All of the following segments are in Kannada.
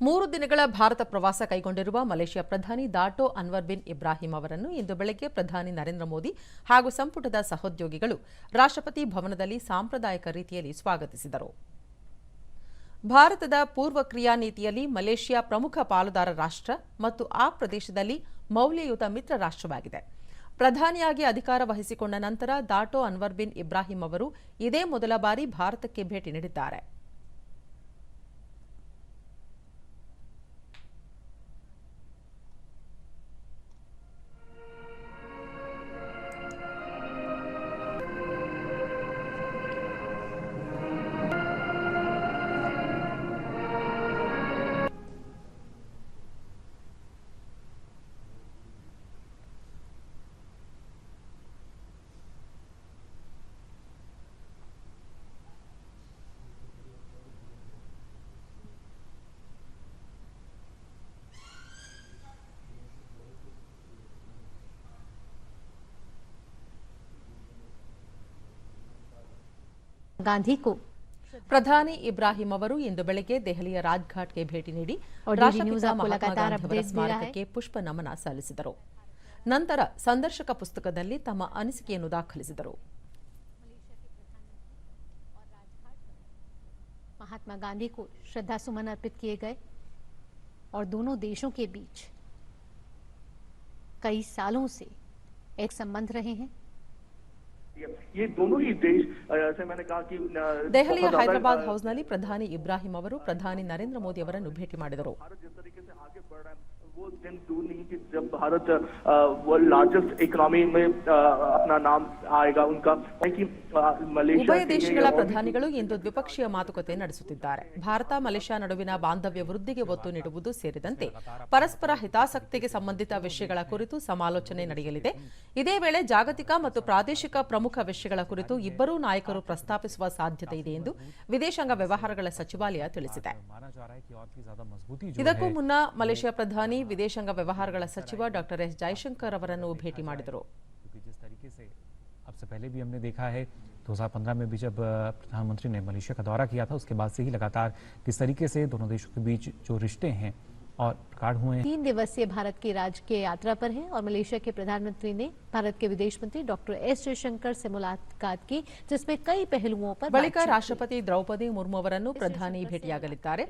ಮೂರು ದಿನಗಳ ಭಾರತ ಪ್ರವಾಸ ಕೈಗೊಂಡಿರುವ ಮಲೇಷ್ಯಾ ಪ್ರಧಾನಿ ದಾಟೋ ಅನ್ವರ್ ಬಿನ್ ಇಬ್ರಾಹಿಂ ಅವರನ್ನು ಇಂದು ಬೆಳಗ್ಗೆ ಪ್ರಧಾನಿ ನರೇಂದ್ರ ಮೋದಿ ಹಾಗೂ ಸಂಪುಟದ ಸಹೋದ್ಯೋಗಿಗಳು ರಾಷ್ಟ್ರಪತಿ ಭವನದಲ್ಲಿ ಸಾಂಪ್ರದಾಯಿಕ ರೀತಿಯಲ್ಲಿ ಸ್ವಾಗತಿಸಿದರು. ಭಾರತದ ಪೂರ್ವ ಕ್ರಿಯಾ ನೀತಿಯಲ್ಲಿ ಮಲೇಷ್ಯಾ ಪ್ರಮುಖ ಪಾಲುದಾರ ರಾಷ್ಟ್ರ ಮತ್ತು ಆ ಪ್ರದೇಶದಲ್ಲಿ ಮೌಲ್ಯಯುತ ಮಿತ್ರ ರಾಷ್ಟ್ರವಾಗಿದೆ. ಪ್ರಧಾನಿಯಾಗಿ ಅಧಿಕಾರ ವಹಿಸಿಕೊಂಡ ನಂತರ ದಾಟೋ ಅನ್ವರ್ ಬಿನ್ ಇಬ್ರಾಹಿಂ ಅವರು ಇದೇ ಮೊದಲ ಬಾರಿ ಭಾರತಕ್ಕೆ ಭೇಟಿ ನೀಡಿದ್ದಾರೆ. गांधी को ಪ್ರಧಾನಿ ಇಬ್ರಾಹಿಂ ಅವರು ಇಂದು ಬೆಳಗ್ಗೆ ದೆಹಲಿಯ ರಾಜ್ಘಾಟ್ಗೆ ಭೇಟಿ ನೀಡಿ और DD ರಾಷ್ಟ್ರಪಿತ न्यूज़ आपको ಮಹಾತ್ಮ लगातार ಗಾಂಧಿಯವರ अपडेट्स दे रहा है। ಸ್ಮಾರಕಕ್ಕೆ ಪುಷ್ಪ ನಮನ ಸಲ್ಲಿಸಿದರು ನಂತರ ಸಂದರ್ಶಕ ಪುಸ್ತಕದಲ್ಲಿ ತಮ್ಮ ಅನಿಸಿಕೆಯನ್ನು ದಾಖಲಿಸಿದರು महात्मा गांधी को श्रद्धा सुमन अर्पित किए गए और दोनों देशों के बीच कई सालों से एक संबंध रहे हैं ये दोनों ही देश अ, जैसे मैंने कहा कि अ, ದೆಹಲಿಯ बहुत ज्यादा, ಹೈದರಾಬಾದ್ अ, ಹೌಸ್ನಲ್ಲಿ ಪ್ರಧಾನಿ ಇಬ್ರಾಹಿಂ ಅವರು ಪ್ರಧಾನಿ ನರೇಂದ್ರ ಮೋದಿ ಅವರನ್ನು ಭೇಟಿ ಮಾಡಿದರು भारत जिस तरीके से आगे बढ़ रहा है वो दिन दूर नहीं कि जब भारत अ, वो लार्जेस्ट इकोनॉमी में अ, अपना नाम आएगा उनका है कि अ, मलेशिया ಉಭಯ के लिए ದೇಶಗಳ और भी ಪ್ರಧಾನಿಗಳು ಇಂದು ದ್ವಿಪಕ್ಷೀಯ ಮಾತುಕತೆ ನಡೆಸುತ್ತಿದ್ದಾರೆ ಭಾರತ ಮಲೇಷ್ಯಾ ನಡುವಿನ ಬಾಂಧವ್ಯ ವೃದ್ಧಿಗೆ ಒತ್ತು ನೀಡುವುದು ಸೇರಿದಂತೆ ಪರಸ್ಪರ ಹಿತಾಸಕ್ತಿಗೆ ಸಂಬಂಧಿತ ವಿಷಯಗಳ ಕುರಿತು ಸಮಾಲೋಚನೆ ನಡೆಯಲಿದೆ ಇದೇ ವೇಳೆ ಜಾಗತಿಕ ಮತ್ತು ಪ್ರಾದೇಶಿಕ ಪ್ರಮುಖ ವಿಷಯಗಳ ಕುರಿತು ಇಬ್ಬರೂ ನಾಯಕರು ಪ್ರಸ್ತಾಪಿಸುವ ಸಾಧ್ಯತೆ ಇದೆ ಎಂದು ವಿದೇಶಾಂಗ ವ್ಯವಹಾರಗಳ ಸಚಿವಾಲಯ ತಿಳಿಸಿದೆ माना जा रहा है कि और भी ज्यादा मजबूती जो ಇದಕ್ಕೂ है ಮುನ್ನ ಮಲೇಷ್ಯಾ ಪ್ರಧಾನಿ ವಿದೇಶಾಂಗ ವ್ಯವಹಾರಗಳ ಸಚಿವ ಡಾಕ್ಟರ್ ಎಸ್ ಜೈಶಂಕರ್ ಅವರನ್ನು ಭೇಟಿ ಮಾಡಿದರು क्योंकि जिस तरीके से अब से पहले भी हमने देखा है 2015 में भी जब अ, प्रधानमंत्री ने मलेशिया का दौरा किया था उसके बाद से ही लगातार किस तरीके से दोनों देशों के बीच जो रिश्ते हैं और प्रगाढ़ हुए हैं तीन दिवसीय भारत की राजकीय यात्रा पर है और मलेशिया के प्रधानमंत्री ने भारत के विदेश मंत्री डॉक्टर एस जयशंकर से मुलाकात की जिसमें कई पहलुओं पर ಬಳಿಕ बातचीत हुई। ರಾಷ್ಟ್ರಪತಿ ದ್ರೌಪದಿ ಮುರ್ಮು ಅವರನ್ನು ಪ್ರಧಾನಿ ಭೇಟಿಯಾಗಲಿದ್ದಾರೆ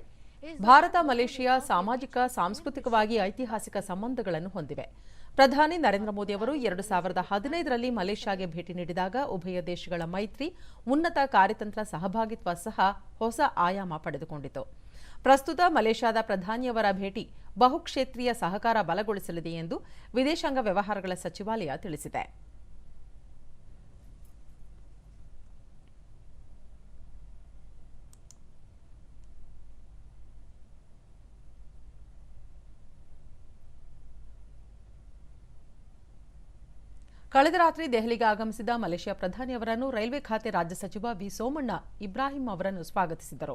ಭಾರತ ಮಲೇಷಿಯಾ ಸಾಮಾಜಿಕ ಸಾಂಸ್ಕೃತಿಕವಾಗಿ ಐತಿಹಾಸಿಕ ಸಂಬಂಧಗಳನ್ನು ಹೊಂದಿವೆ ಪ್ರಧಾನಿ ನರೇಂದ್ರ ಮೋದಿ ಅವರು ಎರಡು ಸಾವಿರದ ಹದಿನೈದರಲ್ಲಿ ಮಲೇಷ್ಯಾಗೆ ಭೇಟಿ ನೀಡಿದಾಗ ಉಭಯ ದೇಶಗಳ ಮೈತ್ರಿ, ಉನ್ನತ ಕಾರ್ಯತಂತ್ರ ಸಹಭಾಗಿತ್ವ ಸಹ ಹೊಸ ಆಯಾಮ ಪಡೆದುಕೊಂಡಿತು. ಪ್ರಸ್ತುತ ಮಲೇಷ್ಯಾದ ಪ್ರಧಾನಿಯವರ ಭೇಟಿ ಬಹುಕ್ಷೇತ್ರೀಯ ಸಹಕಾರ ಬಲಗೊಳಿಸಲಿದೆ ಎಂದು ವಿದೇಶಾಂಗ ವ್ಯವಹಾರಗಳ ಸಚಿವಾಲಯ ತಿಳಿಸಿದೆ. ಕಳೆದ ರಾತ್ರಿ ದೆಹಲಿಗೆ ಆಗಮಿಸಿದ ಮಲೇಷ್ಯಾ ಪ್ರಧಾನಿ ಅವರನ್ನು ರೈಲ್ವೆ ಖಾತೆ ರಾಜ್ಯ ಸಚಿವ ವಿ ಸೋಮಣ್ಣ ಇಬ್ರಾಹಿಂ ಅವರನ್ನು ಸ್ವಾಗತಿಸಿದರು.